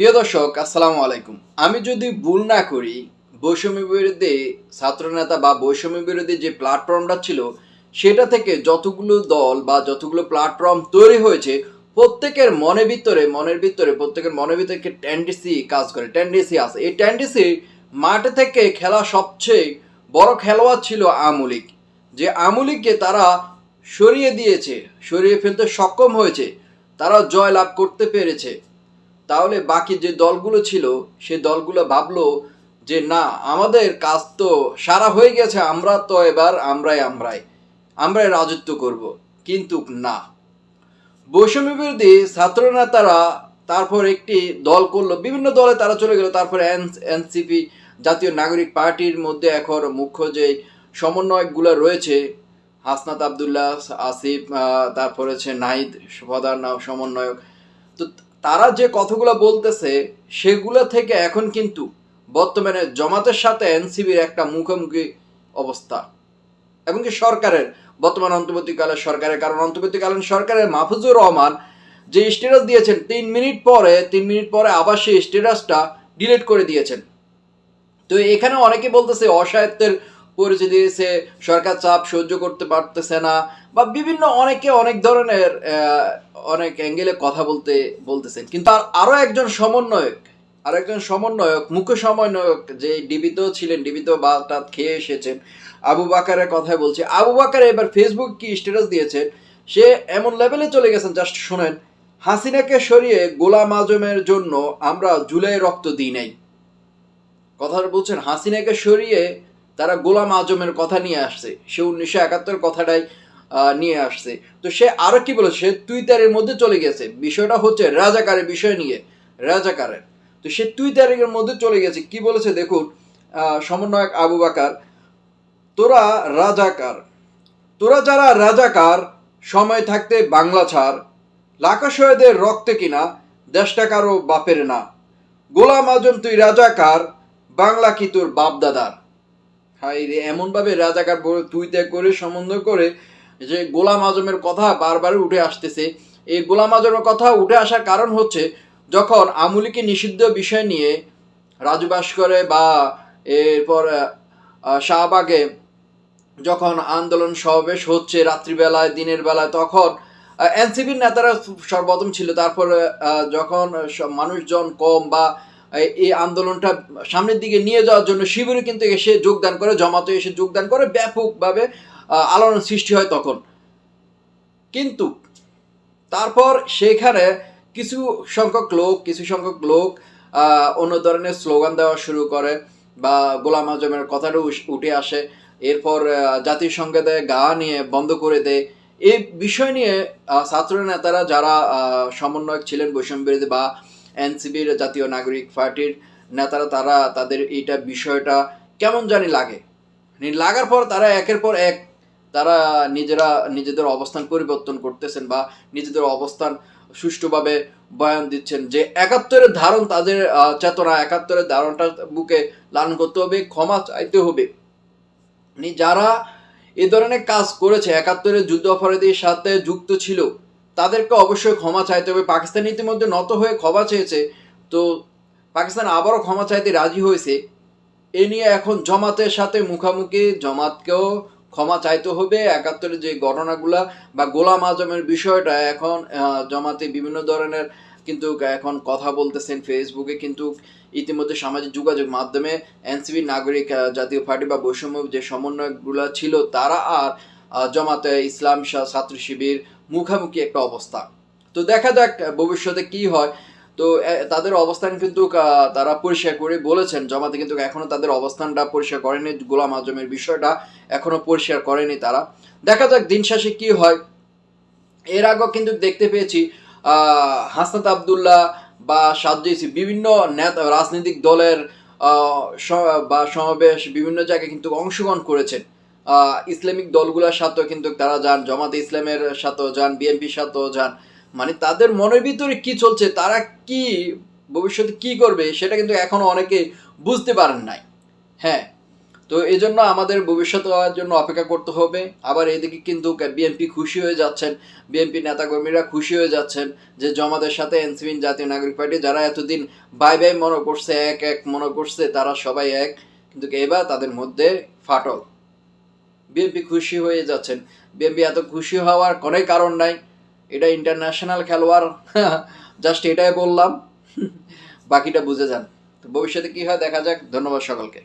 প্রিয় দর্শক, আসসালামু আলাইকুম। আমি যদি ভুল না করি বৈষম্য বিরোধী ছাত্রনেতা বা বৈষম্য বিরোধী যে প্ল্যাটফর্মটা ছিল, সেটা থেকে যতগুলো দল বা যতগুলো প্ল্যাটফর্ম তৈরি হয়েছে, প্রত্যেকের মনের ভিতরে মনের ভিতরে, প্রত্যেকের মনের ভিতরে একটা টেন্ডেন্সি কাজ করে টেন্ডেন্সি আছে। এই টেন্ডেন্সি মাঠে থেকে খেলা সবচেয়ে বড় খেলোয়াড় ছিল আমুলিক। যে আমুলিককে তারা সরিয়ে দিয়েছে, সরিয়ে ফেলতে সক্ষম হয়েছে, তারা জয় লাভ করতে পেরেছে। তাহলে বাকি যে দলগুলো ছিল, সে দলগুলো ভাবলো যে, না, আমাদের কাজ তো সারা হয়ে গেছে, আমরা তো এবার আমরাই আমরাই আমরাই রাজত্ব করব। কিন্তু না। বৈষম্য বিরোধী ছাত্র নেতারা তারপর একটি দল করল, বিভিন্ন দলে তারা চলে গেল। তারপরে এনসিপি জাতীয় নাগরিক পার্টির মধ্যে এখন মুখ্য যে সমন্বয়কগুলো রয়েছে, হাসনাত আবদুল্লাহ, আসিফ তারপরে হচ্ছে নাহিদ, প্রধান সমন্বয়ক। তো তারা যে কথাগুলো বলতেছে, সেগুলো থেকে এখন কিন্তু বর্তমানে জমাতের সাথে এনসিবির একটা মুখোমুখি অবস্থা। এবং কি সরকারের, বর্তমান অন্তর্বর্তীকালের সরকারের, কারণ অন্তর্বর্তীকালীন সরকারের মাহফুজুর রহমান যে স্ট্যাটাস দিয়েছেন, তিন মিনিট পরে, তিন মিনিট পরে আবার সেই স্ট্যাটাসটা ডিলিট করে দিয়েছেন। তো এখানে অনেকে বলতেছে অসাহিত্যের পরিচিতি দিয়েছে, সরকার চাপ সহ্য করতে পারতেছে না বা বিভিন্ন অনেকে অনেক ধরনের অনেক অ্যাঙ্গেলে কথা বলতে, বলতেছেন। কিন্তু আর আরও একজন সমন্বয়ক, আর একজন সমন্বয়ক, মুখ্য সমন্বয়ক যে ডিবিতেও ছিলেন ডিবিতেও বাটা খেয়ে এসেছেন, আবু বাকারের কথাই বলছি। আবু বাকার এবার ফেসবুক কি স্ট্যাটাস দিয়েছেন? সে এমন লেভেলে চলে গেছেন জাস্ট শোনেন, হাসিনাকে সরিয়ে গোলাম আজমের জন্য আমরা জুলাই রক্ত দিই নাই। কথাটা বলছেন, হাসিনাকে সরিয়ে তারা গোলাম আজমের কথা নিয়ে আসছে। সে উনিশশো একাত্তর কথাটাই নিয়ে আসছে। তো সে আরও কি বলেছে? সে টুইটারের মধ্যে চলে গেছে। বিষয়টা হচ্ছে রাজাকারের বিষয় নিয়ে। রাজাকারের। তো সে টুইটারের মধ্যে চলে গেছে। কি বলেছে দেখুন সমন্বয়ক আবু বাকার, তোরা রাজাকার। তোরা যারা রাজাকার, সময় থাকতে বাংলা ছাড়। লাখা রক্তে কিনা, দেশটা কারও বাপের না। গোলাম আজম তুই রাজাকার, বাংলা কি তোর বাপ দাদার হাই এমনভাবে রাজাকার তুই ত্যাগ করে সম্বন্ধ করে যে গোলাম আজমের কথা বারবার উঠে আসতেছে। এই গোলাম আজমের কথা উঠে আসার কারণ হচ্ছে যখন আমুলিকে নিষিদ্ধ বিষয় নিয়ে রাজু ভাস্করে বা এরপর শাহবাগে যখন আন্দোলন সমাবেশ হচ্ছে রাত্রিবেলায়, দিনের বেলায়, তখন এনসিপির নেতারা সর্বপ্রথম ছিল। তারপরে যখন মানুষজন কম বা এই- আন্দোলনটা সামনের দিকে নিয়ে যাওয়ার জন্য শিবিরে কিন্তু এসে যোগদান করে, জমাতে এসে যোগদান করে, ব্যাপকভাবে আলোড়ন সৃষ্টি হয় তখন। কিন্তু তারপর সেখানে কিছু সংখ্যক লোক, কিছু সংখ্যক লোক অন্য ধরনের স্লোগান দেওয়া শুরু করে বা গোলাম আজমের কথাটা উঠে আসে। এরপর জাতির সঙ্গে গা নিয়ে বন্ধ করে দেয়। এই বিষয় নিয়ে ছাত্র নেতারা যারা সমন্বয়ক ছিলেন বৈষম্য বিরোধী বা এনসিবির জাতীয় নাগরিক পার্টির নেতারা, তারা তাদের এইটা বিষয়টা কেমন জানি লাগে। মানে লাগার পর তারা একের পর এক তারা নিজেরা নিজেদের অবস্থান পরিবর্তন করতেছেন বা নিজেদের অবস্থান সুষ্ঠুভাবে বয়ান দিচ্ছেন যে একাত্তরের ধারণ তাদের চেতনা, একাত্তরের ধারণটা বুকে লালন করতে হবে, ক্ষমা চাইতে হবে। মানে যারা এ ধরনের কাজ করেছে, একাত্তরের যুদ্ধ অপরাধীর সাথে যুক্ত ছিল তাদেরকে অবশ্যই ক্ষমা চাইতে হবে। পাকিস্তান ইতিমধ্যে নত হয়ে ক্ষমা চেয়েছে। তো পাকিস্তান আবারও ক্ষমা চাইতে রাজি হয়েছে। এ নিয়ে এখন জমাতের সাথে মুখামুখি। জমাতকেও ক্ষমা চাইতে হবে। একাত্তরের যে ঘটনাগুলা বা গোলাম আজমের বিষয়টা এখন জমাতে বিভিন্ন ধরনের কিন্তু এখন কথা বলতেছেন ফেসবুকে। কিন্তু ইতিমধ্যে সামাজিক যোগাযোগ মাধ্যমে এনসিবি নাগরিক জাতীয় পার্টি বা বৈষম্য যে সমন্বয়গুলো ছিল, তারা আর জমাতে ইসলাম ছাত্র শিবির মুখামুখি একটা অবস্থা। তো দেখা যাক ভবিষ্যতে কি হয়। তো তাদের অবস্থান কিন্তু তারা পরিষ্কার করে বলেছেন, জমাতে কিন্তু এখনও তাদের অবস্থানটা পরিষ্কার করেনি, গোলাম আজমের বিষয়টা এখনও পরিষ্কার করেনি তারা। দেখা যাক, দিন শেষে কি হয়। এর আগেও কিন্তু দেখতে পেয়েছি হাসনাত আবদুল্লাহ বা সাজ্জিসি বিভিন্ন নেতা, রাজনৈতিক দলের বা সমাবেশ বিভিন্ন জায়গায় কিন্তু অংশগ্রহণ করেছেন। ইসলামিক দলগুলোর সাথেও কিন্তু তারা যান, জামাতে ইসলামের সাথেও যান বিএনপির সাথেও যান। মানে তাদের মনের ভিতরে কি চলছে, তারা কি ভবিষ্যতে কি করবে, সেটা কিন্তু এখনও অনেকে বুঝতে পারেন নাই। হ্যাঁ তো এই জন্য আমাদের ভবিষ্যৎ হওয়ার জন্য অপেক্ষা করতে হবে। আবার এদিকে কিন্তু বিএনপি খুশি হয়ে যাচ্ছেন, বিএনপি নেতাকর্মীরা খুশি হয়ে যাচ্ছেন যে জমাদের সাথে এনসিপি জাতীয় নাগরিক পার্টি যারা এতদিন বাই বাই মনে করছে, এক এক মনে করছে, তারা সবাই এক। কিন্তু এবার তাদের মধ্যে ফাটল। বিএনপি খুশি হয়ে যাচ্ছেন। বিএমপি এত খুশি হওয়ার কোনো কারণ নাই। এটা ইন্টারন্যাশনাল খেলোয়াড়। জাস্ট এটাই বললাম। বাকিটা বুঝে যান। তো ভবিষ্যতে কি হয় দেখা যাক। ধন্যবাদ সকলকে।